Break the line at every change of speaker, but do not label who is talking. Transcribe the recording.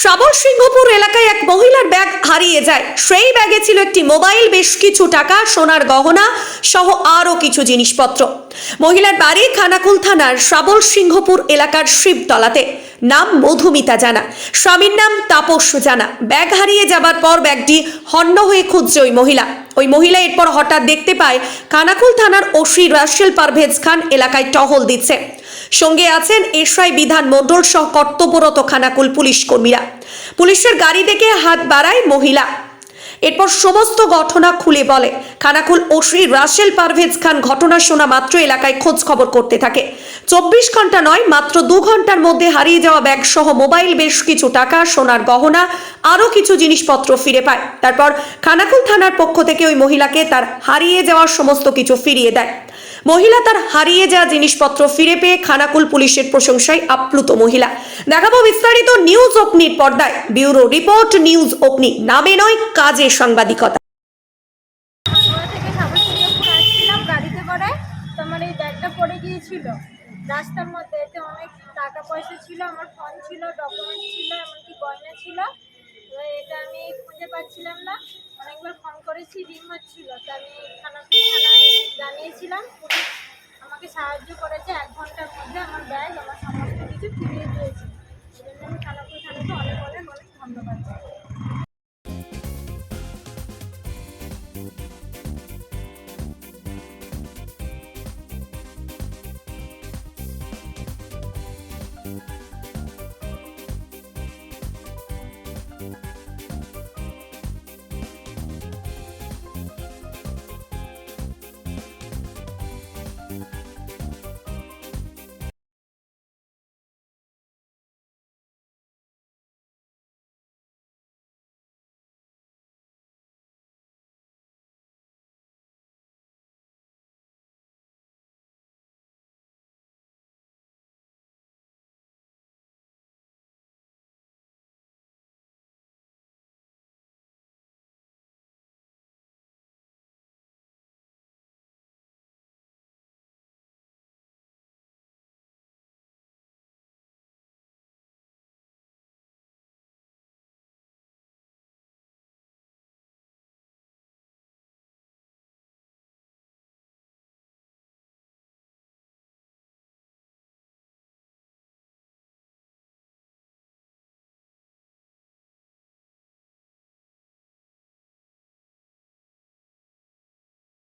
শ্রাবণ সিংহপুর এলাকায় এক মহিলার ব্যাগ হারিয়ে যায়। সেই ব্যাগে ছিল একটি মোবাইল, বেশ কিছু টাকা, সোনার গহনা সহ আরও কিছু জিনিসপত্র। মহিলার বাড়ি খানাকুল থানার শ্রাবণ সিংহপুর এলাকার শিবতলাতে। নাম মধুমিতা জানা। স্বামীর নাম তাপস জানা। ব্যাগ হারিয়ে যাবার পর ব্যাগটি হন্য হয়ে খুঁজছে ওই মহিলা। ওই মহিলা এরপর হঠাৎ দেখতে পায়, খানাকুল থানার ওসি রাশেল পারভেজ খান এলাকায় টহল দিচ্ছে। সঙ্গে আছেন এসআই বিধান মণ্ডল সহ কর্তব্যরত খানাকুল পুলিশ কর্মীরা। পুলিশের গাড়ি দেখে হাত বাড়ায় মহিলা। এরপর সমস্ত ঘটনা খুলে বলে। খানাকুল ওসি রাসেল পারভেজ খান ঘটনা শোনা মাত্র এলাকায় খোঁজ খবর করতে থাকে। চব্বিশ ঘণ্টা নয়, মাত্র দু ঘণ্টার মধ্যে হারিয়ে যাওয়া ব্যাগ সহ মোবাইল বেশ কিছু টাকা, সোনার গহনা আরও কিছু জিনিসপত্র ফিরে পায়। তারপর খানাকুল থানার পক্ষ থেকে ওই মহিলাকে তার হারিয়ে যাওয়ার সমস্ত কিছু ফিরিয়ে দেয়। মহিলা তার হারিয়ে যাওয়া জিনিসপত্র ফিরে পেয়ে খানাকুল পুলিশের প্রশংসায় আপ্লুত মহিলা। দেখাবো বিস্তারিত নিউজ অগ্নির পর্দায়। ব্যুরো রিপোর্ট, নিউজ অগ্নি। নামে নয়, কাজে সাংবাদিকতা।
রাস্তার মধ্যে এতে অনেক টাকা পয়সা ছিল, আমার ফোন ছিল ডকুমেন্ট ছিল, এমনকি গয়না ছিল। তো এটা আমি খুঁজে পাচ্ছিলাম না। অনেকবার ফোন করেছি রিং হচ্ছিল। তো আমি থানা থানায় জানিয়েছিলাম। পুলিশ আমাকে সাহায্য করেছে এক ঘণ্টার মধ্যে। আমার